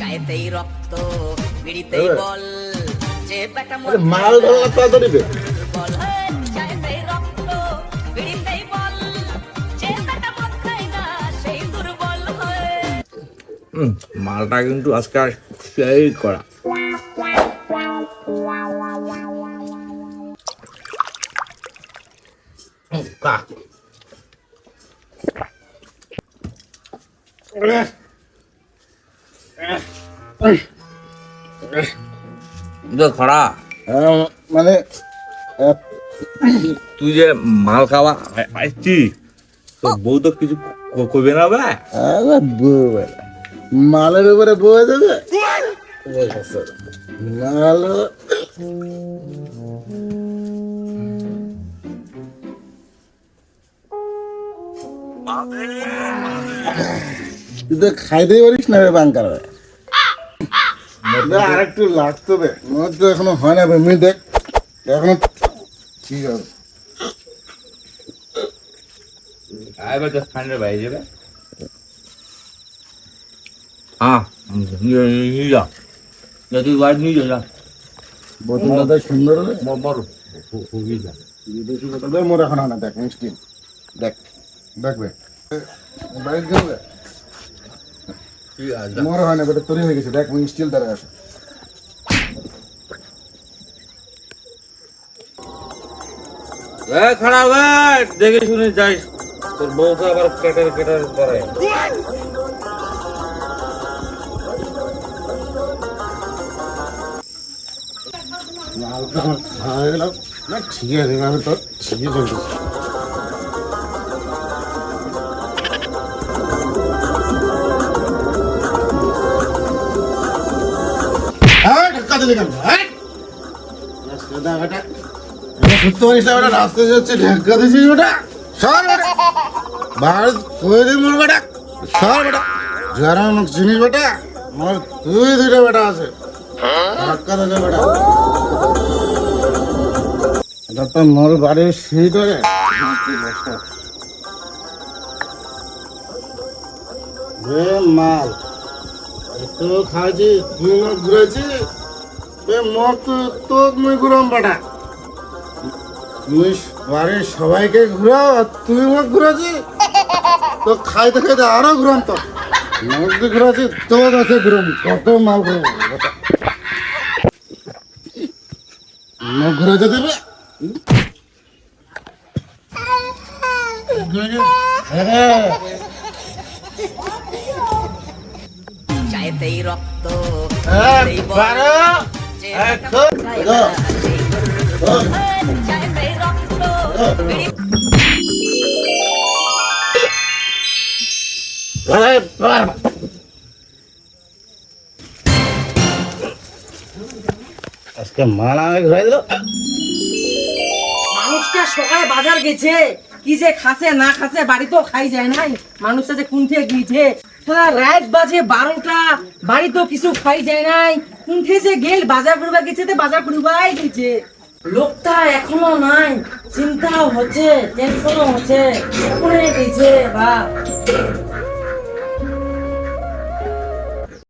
চায়েতেই রক্ত বিড়িতেই বল যে বেটা আরে মাল ধরা তাড়াতাড়ি বে বল চায়েতেই রক্ত বিড়িতেই বল যে বেটা মদ খায় না সেই দুর্বল হয়। মালটা কিন্তু আজকে আর সেই করা। যে খরা আহ, মানে তুই যে মাল খাওয়া আসছি তো বউ তো কিছু ক- করবে না বে। মালের উপরে বয়ে দেবে মাল তুই তো খাইতেই পারিস না রে বাঙ্কার আর একটু লাগতো মনে তো এখনও হয় না বে দেখ এখনও ঠিক আছে বাইরে যাবে। হ্যাঁ তুই বাড়ি নিয়ে যা যা। বোতলটা সুন্দর হবে? বড় হুগি যা বিদেশি বোতল মোর এখন হয় না দেখ মিষ্টি। দেখ দেখবে মোর হয় না বেটা তোরই হয়ে গেছে দেখ স্টিল দ্বারা আছে। খারাপ দেখে শুনে যাইস তোর বউকে আবার কেটার কেটার করে। তো না ঠিক আছে আমি তো ঠিকই চলছে। হ্যাঁ, সত্যি যাচ্ছে? সর বেটা। ভারত মোর বেটা। সর বেটা। যারা আমাকে চিনিস বেটা, আমার তুই দুইটা বেটা আছে ধাক্কা দিলে বেটা এটা তো মোর বাড়ির সিট রে রে মাল একটু খাইছি তুই মুখ ঘুরেছি তো মুই ঘুরাম বেটা তুই বাড়ির সবাইকে ঘুরাও আর তুই মুখ ঘুরেছি তো খাইতে খাইতে আরও ঘুরাম তো। ঘুরাছি তোর কাছে ঘুরাম কত মাল ঘুরাম। দেবে? হ্যাঁ। রক্ত আজকে মাল আমাকে ঘুরাই দিল। মানুষটা সকালে বাজার গেছে। কি যে খাসে না খাসে বাড়িতেও খাই যায় নাই। মানুষটা যে কুণ্ঠে গিয়েছে। রাত বাজে বারোটা, বাড়িতেও কিছু খাই যায় নাই। কুণ্ঠে যে গেল, বাজার করবা গেছে তো বাজার করবাই গেছে। লোকটা এখনও নাই, চিন্তাও হচ্ছে টেনশনও হচ্ছে গেছে বা